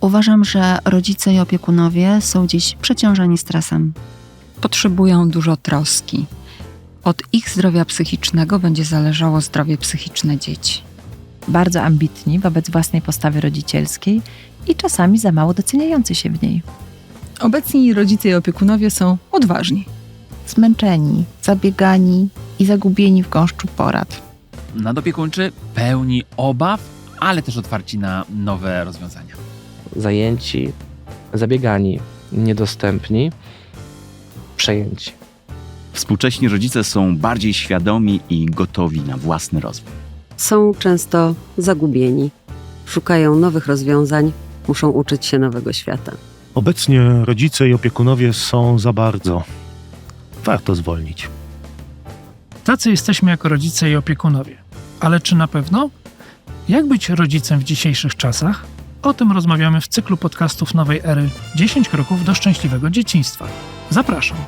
Uważam, że rodzice i opiekunowie są dziś przeciążeni stresem. Potrzebują dużo troski. Od ich zdrowia psychicznego będzie zależało zdrowie psychiczne dzieci. Bardzo ambitni wobec własnej postawy rodzicielskiej i czasami za mało doceniający się w niej. Obecni rodzice i opiekunowie są odważni. Zmęczeni, zabiegani i zagubieni w gąszczu porad. Nadopiekuńczy pełni obaw, ale też otwarci na nowe rozwiązania. Zajęci, zabiegani, niedostępni, przejęci. Współcześni rodzice są bardziej świadomi i gotowi na własny rozwój. Są często zagubieni, szukają nowych rozwiązań, muszą uczyć się nowego świata. Obecnie rodzice i opiekunowie są za bardzo. Warto zwolnić. Tacy jesteśmy jako rodzice i opiekunowie. Ale czy na pewno? Jak być rodzicem w dzisiejszych czasach? O tym rozmawiamy w cyklu podcastów nowej ery 10 kroków do szczęśliwego dzieciństwa. Zapraszam.